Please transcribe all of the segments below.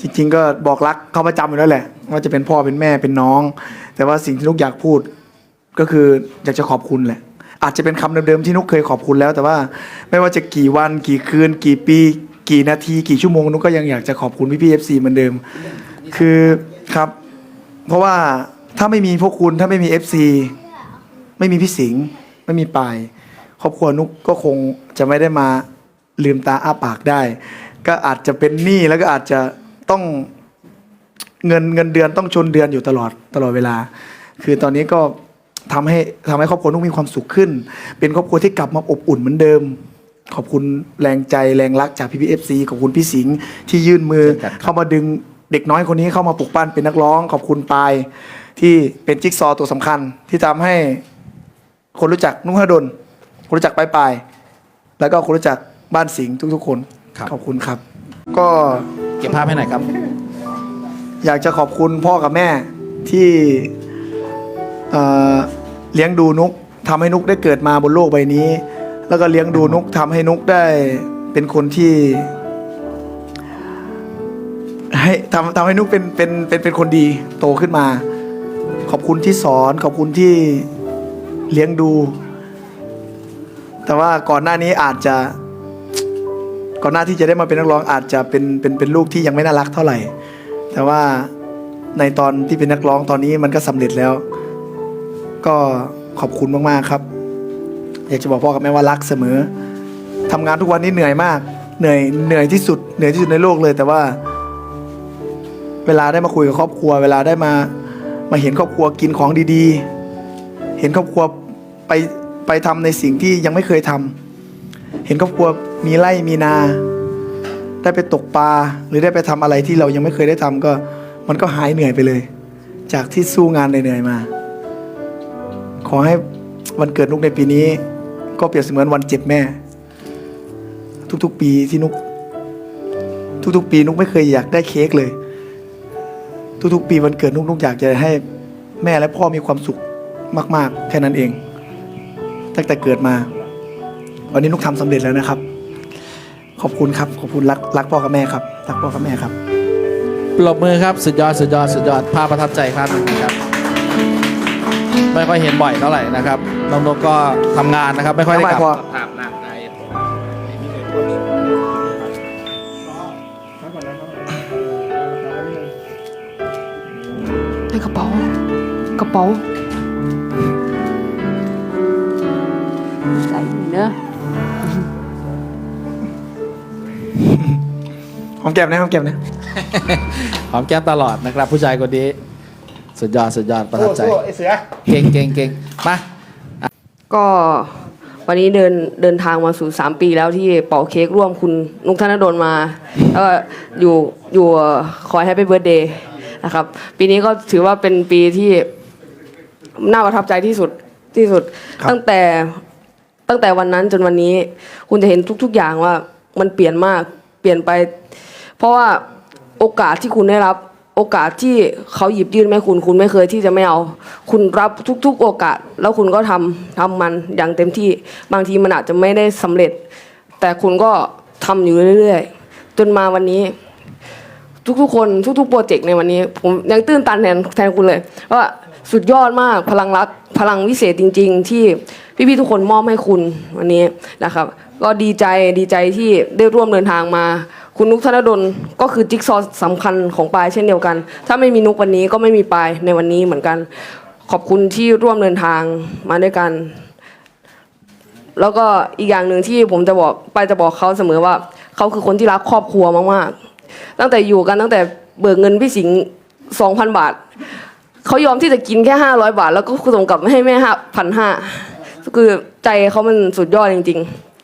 จริง ๆ ก็บอกรักเขาประจำอยู่แล้วแหละ ว่าจะเป็นพ่อเป็นแม่เป็นน้อง แต่ว่าสิ่งที่นุกอยากพูดก็คืออยากจะขอบคุณแหละ อาจจะเป็นคำเดิมๆที่นุกเคยขอบคุณแล้ว แต่ว่าไม่ว่าจะกี่วันกี่คืน กี่ปี กี่นาที กี่ชั่วโมงนุกก็ยังอยากจะขอบคุณพี่พี่เอฟซีเหมือนเดิม คือครับ เพราะว่าถ้าไม่มีพวกคุณถ้าไม่มีเอฟซีไม่มีพี่สิงห์ไม่มีปายครอบครัวนุกก็คงจะไม่ได้มาลืมตาอ้าปากได้ ก็อาจจะเป็นหนี้แล้วก็อาจจะ ต้องเงินเงินเดือนต้องชนเดือนอยู่ตลอดตลอดเวลา คือตอนนี้ก็ทำให้ทำให้ครอบครัวนุกมีความสุขขึ้น เป็นครอบครัวที่กลับมาอบอุ่นเหมือนเดิม ขอบคุณแรงใจแรงรักจากพี่พีเอฟซีขอบคุณพี่สิงห์ที่ยื่นมือเช่นกันครับเข้ามาดึงเด็กน้อยคนนี้เข้ามาปลุกปั้นเป็นนักร้อง ขอบคุณปายที่เป็นจิ๊กซอว์ตัวสำคัญ ที่ทำให้คนรู้จักนุ่งฮดลคนรู้จักปลายปลายๆแล้วก็คนรู้จักบ้านสิงห์ทุกๆ คนครับขอบคุณครับ ก็ เก็บภาพให้หน่อยครับ อยากจะขอบคุณพ่อกับแม่ที่เอ่อเลี้ยงดูนุกทำให้นุกได้เกิดมาบนโลกใบนี้ แล้วก็เลี้ยงดูนุกทำให้นุกได้เป็นคนที่ ให้ทำทำให้นุกเป็นเป็นเป็นเป็นคนดีโตขึ้นมา ขอบคุณที่สอนขอบคุณที่เลี้ยงดู แต่ว่าก่อนหน้านี้อาจจะ ก่อนหน้าที่จะได้มาเป็นนักร้องอาจจะเป็นเป็นเป็นลูกที่ยังไม่น่ารักเท่าไหร่ แต่ว่าในตอนที่เป็นนักร้องตอนนี้มันก็สำเร็จแล้ว ก็ขอบคุณมากๆครับ อยากจะบอกพ่อกับแม่ว่ารักเสมอทำงานทุกวันนี้เหนื่อยมาก เหนื่อยเหนื่อยที่สุดเหนื่อยที่สุดในโลกเลย แต่ว่า เวลาได้มาคุยกับครอบครัว เวลาได้มามาเห็นครอบครัวกินของดีๆ เห็นครอบครัวไปไปทำในสิ่งที่ยังไม่เคยทำ เห็นครอบครัวมีไร่มีนา ได้ไปตกปลาหรือได้ไปทำอะไรที่เรายังไม่เคยได้ทำก็ มันก็หายเหนื่อยไปเลย จากที่สู้งานเหนื่อยมา ขอให้วันเกิดนุกในปีนี้ ก็เปรียบเสมือนวันเจ็บแม่ ทุกๆปีที่นุก ทุกๆ ปีนุกไม่เคยอยากได้เค้กเลย ทุกๆ ปีวันเกิดนุกนุกอยากจะให้แม่และพ่อมีความสุขมาก ๆ แค่นั้นเอง ตั้งแต่เกิดมา วันนี้นุกทำสำเร็จแล้วนะครับ ขอบคุณครับขอบคุณรักรักพ่อกับแม่ครับรักพ่อกับแม่ครับปรบมือครับสุดยอดสุดยอดสุดยอดภาพประทับใจครับนะครับ ไม่ค่อยเห็นบ่อยเท่าไหร่นะครับน้องนกก็ทำงานนะครับ ไม่ค่อยได้กลับไม่พอภาพหน้าในในกระเป๋ากระเป๋าใส่เนอะ อมแก้มนะหอมแก้มนะ หอมแก้มตลอดนะครับ ผู้ชายคนนี้สุดยอดสุดยอดประทับใจไอ้เสือเก่งเก่งเก่งมาก็วันนี้เดินเดินทางมาสู่สามปีแล้วที่เป่าเค้กร่วมคุณนุกธนดลมา แล้วก็อยู่อยู่คอยให้ไปเบิร์ดเดย์นะครับ ปีนี้ก็ถือว่าเป็นปีที่น่าประทับใจที่สุดที่สุด ตั้งแต่ตั้งแต่วันนั้นจนวันนี้ คุณจะเห็นทุก ๆ อย่างว่ามันเปลี่ยนมากเปลี่ยนไป เพราะว่าโอกาสที่คุณได้รับ โอกาสที่เขาหยิบยื่นมาให้คุณ คุณไม่เคยที่จะไม่เอา คุณรับทุก ๆ โอกาส แล้วคุณก็ทำทำมันอย่างเต็มที่บางทีมันอาจจะไม่ได้สำเร็จ แต่คุณก็ทำอยู่เรื่อยๆ จนมาวันนี้ ทุกๆ คนทุกๆโปรเจกต์ในวันนี้ ผมยังตื้นตันแทนแทนคุณเลยว่าสุดยอดมากพลังรักพลังวิเศษจริง ๆ ที่พี่ๆทุกคนมอบให้คุณวันนี้นะครับ ก็ดีใจดีใจที่ได้ร่วมเดินทางมา คุณนุกธนดลก็คือจิ๊กซอว์สำคัญของปายเช่นเดียวกัน ถ้าไม่มีนุกวันนี้ก็ไม่มีปายในวันนี้เหมือนกัน ขอบคุณที่ร่วมเดินทางมาด้วยกัน แล้วก็อีกอย่างหนึ่งที่ผมจะบอกปายจะบอกเขาเสมอว่าเขาคือคนที่รักครอบครัวมากๆตั้งแต่อยู่กันตั้งแต่เบิกเงินพี่สิงห์สองพันบาทเขายอมที่จะกินแค่ห้าร้อยบาท แล้วก็ส่งกลับมาให้แม่ห้าพันห้าคือใจเขามันสุดยอดจริง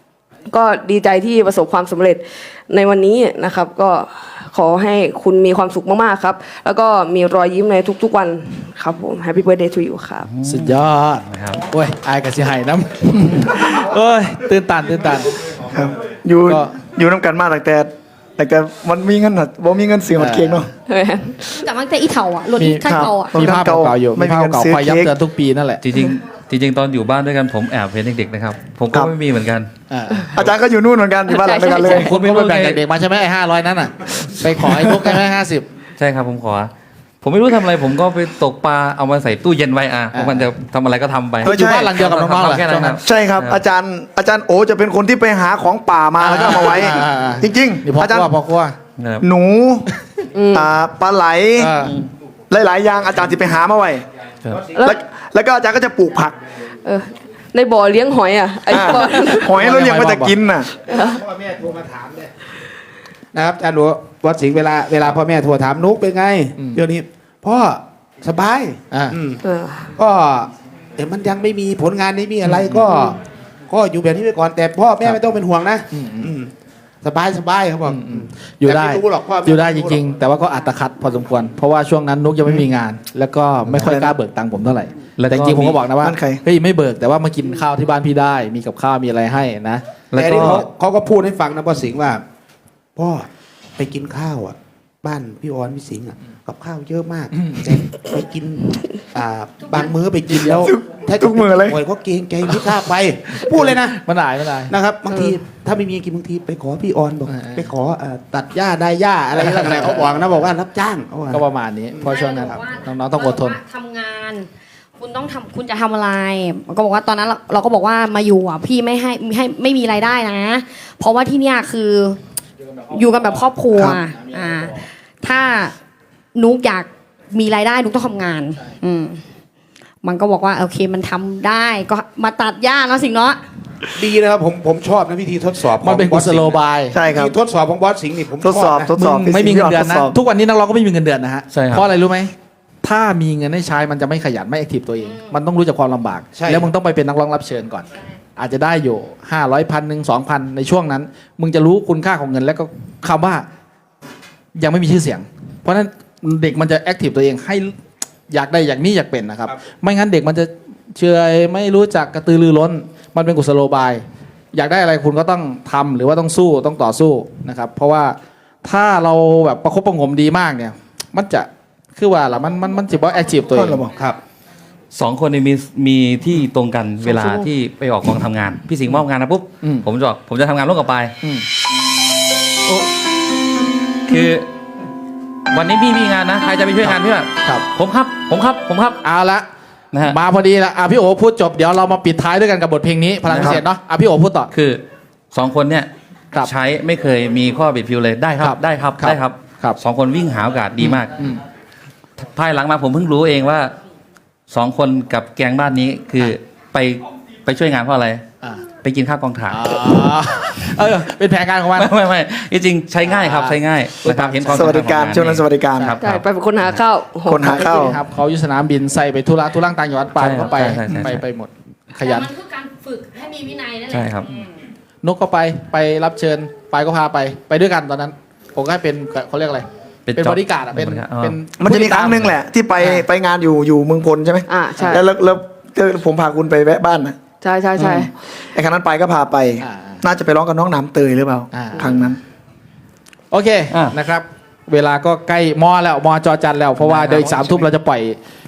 ๆ ก็ดีใจที่ประสบความสำเร็จ ในวันนี้นะครับก็ขอให้คุณมีความสุขมากๆครับ แล้วก็มีรอยยิ้มในทุกๆวันครับผม Happy Birthday to you ครับ สุดยอดนะครับโอ้ยอายกับสิไห้น้ำเอ้ย ตื่นตันตื่นตัน ครับอยู่ก็ อยู่น้ำกันมาตั้งแต่ตั้งแต่มันมีเงินหัดบ่มีเงินซื้อหมดเค้กเนาะแต่มันจะอีเถาอะรถมีขั้นเก่าอะผมมีภาพทำเก่าเก่าๆอยู่ไม่มีมีภาพเงินเก่าซื้อคอยย้ำเค้กเตือนทุกปีนั่นแหละ จริงๆ จริงๆตอนอยู่บ้านด้วยกันผมแอบเห็นเด็กๆนะครับ ผมครัก็บไม่มีเหมือนกัน อ่าอาจารย์ก็อยู่นู่นเหมือนกันอยู่บ้านหลังเดียวกันเลยใช่ใช่คุณก็ไปแบ่งกับเด็กมาใช่ไหมไอ้ห้าร้อยนั้นอะ ไปขอไอ้นุกได้ไหมห้าสิบ ใช่ครับผมขอ ผมไม่รู้ทำอะไรผมก็ไปตกปลาเอามาใส่ตู้เย็นไว้อะเพราะมันจะทำอะไรก็ทำไปเออ อยู่บ้านหลังเดียวกับน้องๆเหรอแค่นั้นครับ ใช่ครับ อาจารย์อาจารย์โอจะเป็นคนที่ไปหาของป่ามาแล้วก็เอามาไว้ อ่าอ่าจริงนี่พ่อๆอาจารย์ครัวพ่อครัวนะครับหนูอ่าปลาไหล เออ หลายๆอย่างอาจารย์จะไปหามาไว้ครับแล้วแล้วแล้วก็อาจารย์ก็จะปลูกผักเออในบ่อเลี้ยงหอยอะไอ้อ่าบ่อหอยเราเลี้ยงมาจะกินน่ะ พ่อแม่โทรมาถามเลยนะครับอาจารย์หลวงวัดสิงห์เวลาเวลาพ่อแม่โทรถามนุกเป็นไงอืม เดี๋ยวนี้พ่อสบายอ่าอืมเออก็แต่มันยังไม่มีผลงานไม่มีอะไรก็ ก็อยู่แบบนี้ไปก่อนแต่พ่อแม่ไม่ต้องเป็นห่วงนะอืม สบายสบายเขาบอกอยู่ได้แต่ไม่รู้หรอกพ่ออยู่ได้จริงๆ แต่ว่าก็อัตคัดพอสมควร เพราะว่าช่วงนั้นนุกยังไม่มีงาน แล้วก็ไม่ค่อยกล้าเบิกตังค์ผมเท่าไหร่แล้วก็แต่จริงๆผมก็บอกนะว่าบ้านใครเฮ้ยไม่เบิกแต่ว่ามากินข้าวที่บ้านพี่ได้ มีกับข้าวมีอะไรให้นะแล้วแต่ก็นี่เขาเขาก็พูดให้ฟังนะพ่อสิงห์ว่าพ่อไปกินข้าวอะ บ้านพี่ออนพี่สิงห์อะกับข้าวเยอะมากแต่ไปกินอ่าบางมื้อไปกินแล้วทุกมื้อเลยโอ้ยก็เกรงใจไม่กล้าไปพูดเลยนะ มันได้มันได้นะครับบางทีถ้าไม่มีกินบางทีไปขอพี่ออนบอกเออ ไปขอเอ่อตัดหญ้าได้หญ้าอะไรต่างๆเขาบอกนะบอกว่ารับจ้างเขาบอกก็ประมาณนี้เพราะช่วงนั้นน้องๆต้องอดทนทำงาน คุณต้องทำคุณจะทำอะไรก็บอกว่าตอนนั้นเราเราก็บอกว่ามาอยู่อะพี่ไม่ให้ไม่ให้ไม่มีรายได้นะ เพราะว่าที่เนี่ยคืออยู่กันแบบครอบครัวอ่า ถ้านุกอยากมีรายได้นุกต้องทำงาน อืมมันก็บอกว่าโอเคมันทำได้ก็มาตัดหญ้าเนาะสิงห์เนาะ ดีนะครับผมผมชอบนะวิธีทดสอบของมันเป็นกุศโลบายใช่ครับ วิธีทดสอบของบอสสิงห์นี่ผมทดสอบชทดสอบมึงไม่มีเงินเดือนนะทดสอบทุกวันนี้นักร้องก็ไม่มีเงินเดือนนะฮะใช่ครับ เพราะอะไรรู้ไหมถ้ามีเงินให้ใช้มันจะไม่ขยันไม่แอคทีฟตัวเอง มันต้องรู้จักความลำบากใช่แล้วมึงต้องไปเป็นนักร้องรับเชิญก่อน อาจจะได้อยู่ห้าร้อยพันหนึ่งสองพันในช่วงนั้น มึงจะรู้คุณค่าของเงินแล้วก็คำว่า ยังไม่มีชื่อเสียง เพราะฉะนั้นเด็กมันจะแอคทีฟตัวเองให้อยากได้อย่างนี้อยากเป็นนะครับ ไม่งั้นเด็กมันจะเฉยไม่รู้จักกระตือรือร้น มันเป็นกุศโลบาย อยากได้อะไรคุณก็ต้องทำหรือว่าต้องสู้ต้องต่อสู้นะครับ เพราะว่าถ้าเราแบบประคบประหงมดีมากเนี่ย มันจะคือว่าละมันมันมันจิบว่าแอคทีฟตัวเองครับสองคนนี้มีมีที่ตรงกันเวลาที่ไปออกกองทำงาน พี่สิงห์มอบงานนะปุ๊บอืมผมจะบอกผมจะทำงานร่วมกับปายอืม คือวันนี้พี่มีงานนะใครจะไปช่วยงานพี่อะครับ ผมครับ ผมครับ ผมครับ เอาละนะฮะ มาพอดีละอะพี่โอพูดจบเดี๋ยวเรามาปิดท้ายด้วยกันกับบทเพลงนี้พลังพิเศษเนาะอะพี่โอพูดต่อ คือสองคนเนี่ยครับใช้ไม่เคยมีข้อบิดพิวเลยได้คครัรับบได้ครับครับได้ครับครับสองคนวิ่งหาโอกาสดีมากอืม ภายหลังมาผมเพิ่งรู้เองว่าสองคนกับแกงบ้านนี้คือไปไปช่วยงานเพราะอะไร อ่าไปกินข้าวกองถ่าย อ่า เออเป็นแผนการของมัน ไม่ไม่ไม่จริงๆใช้ง่ายครับใช้ง่ายนะครับเห็นความสวัสดิการำคัญของช่วงนั้นสวัสดิการ ครับ ใช่ไปเป็นคนหาข้าวโอ้โหคนหาข้าว ครับเขาอยู่สนามบินใส่ไปทุระทุรังต่างจังหวัดไปใช่ครับก็ไปใช่ใช่ใช่ ไปไปหมดขยัน แต่มันคือการฝึกให้มีวินัยนั่นแหละใช่ครับ อืมนกก็ไปไปรับเชิญไปก็พาไปไปด้วยกันตอนนั้น ผมก็ให้เป็นเขาเรียกอะไร เป็นเป็นจ็บริการดอะเป็นเป็นบริการอ๋อ เป็นมันจะมีครั้งหนึ่งแหละ ที่ไปไปงานอยู่อยู่เมืองพลใช่ไหมอ่าใช่ แล้วแล้วแล้วแล้วผมพาคุณไปแวะบ้านนะ ใช่ใช่ใช่ ไอ้ครั้งนั้นไปก็พาไป อ่า น่าจะไปร้องกับน้องน้ำเตยหรือเปล่าอ่าครั้งนั้น โอเคอะ นะครับ เวลาก็ใกล้มอแล้วมอจอจันแล้ว เพราะว่านะครับเดี๋ยวอีกสามทุ่มเราจะปล่อย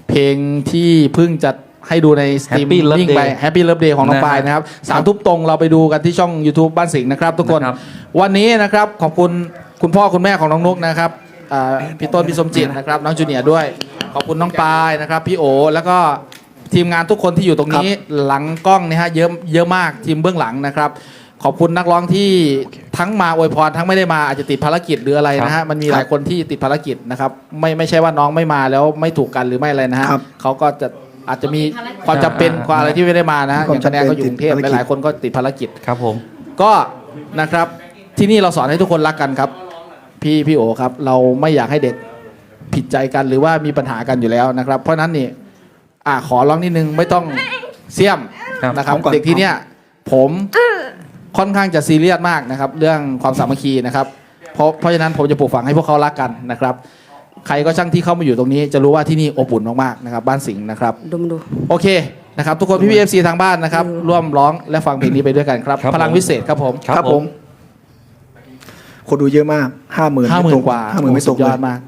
เพลงที่เพิ่งจะให้ดูในสตรีม Happy Love มิ่งไป Day Happy Love Day ของน้องนะฮะปายนะครับสามทุ่มตรงเราไปดูกันที่ช่อง YouTube บ้านสิงห์นะครับ ทุกคน นะครับ วันนี้นะครับขอบคุณคุณพ่อคุณแม่ของน้องนุกนะครับอ่าพี่ต้นพี่สมจิตนะครับน้องจูเนียร์ด้วย ขอบคุณน้องปายนะครับ พี่โอแล้วก็ ทีมงานทุกคนที่อยู่ตรงนี้หลังกล้องเนี่ยฮะเยอะเยอะมากทีมเบื้องหลังนะครับ ขอบคุณนักร้องที่ทั้งมาอวยพรทั้งไม่ได้มาอาจจะติดภารกิจหรืออะไรนะฮะมันมีหลายคนที่ติดภารกิจนะครับ ไม่ไม่ใช่ว่าน้องไม่มาแล้วไม่ถูกกันหรือไม่อะไรนะฮะครับเขาก็จะอาจจะมีความจำเป็นความอะไรที่ไม่ได้มานะฮะอย่างคะแนนก็อยู่กรุงเทพติดภารกิจหลายๆคนก็ติดภารกิจครับผม ก็นะครับที่นี่เราสอนให้ทุกคนรักกันครับ พี่พี่โอครับ เราไม่อยากให้เด็กผิดใจกันหรือว่ามีปัญหากันอยู่แล้วนะครับ เพราะฉะนั้นนี่ อ่าขอร้องนิดนึงไม่ต้องเสี่ยมครับนะครับผมก่อน เด็กที่เนี้ยผมค่อนข้างจะซีเรียสมากนะครับ เรื่องความสามัคคีนะครับเพราะเพราะฉะนั้นผมจะปลูกฝังให้พวกเขารักกันนะครับ ใครก็ช่างที่เข้ามาอยู่ตรงนี้ จะรู้ว่าที่นี่อบอุ่นมากๆนะครับ บ้านสิงห์นะครับดูมาดู โอเคนะครับ ทุกคนพี่พีเอฟซีทางบ้านนะครับ ร่วมร้องและฟังเพลงนี้ไปด้วยกันครับ ครับพลังผมวิเศษครับผมครับผม คนดูเยอะมากห้าหมื่นห้าหมื่นกว่าห้าหมื่นไม่ตกโอ้สุดยเลอยดมาก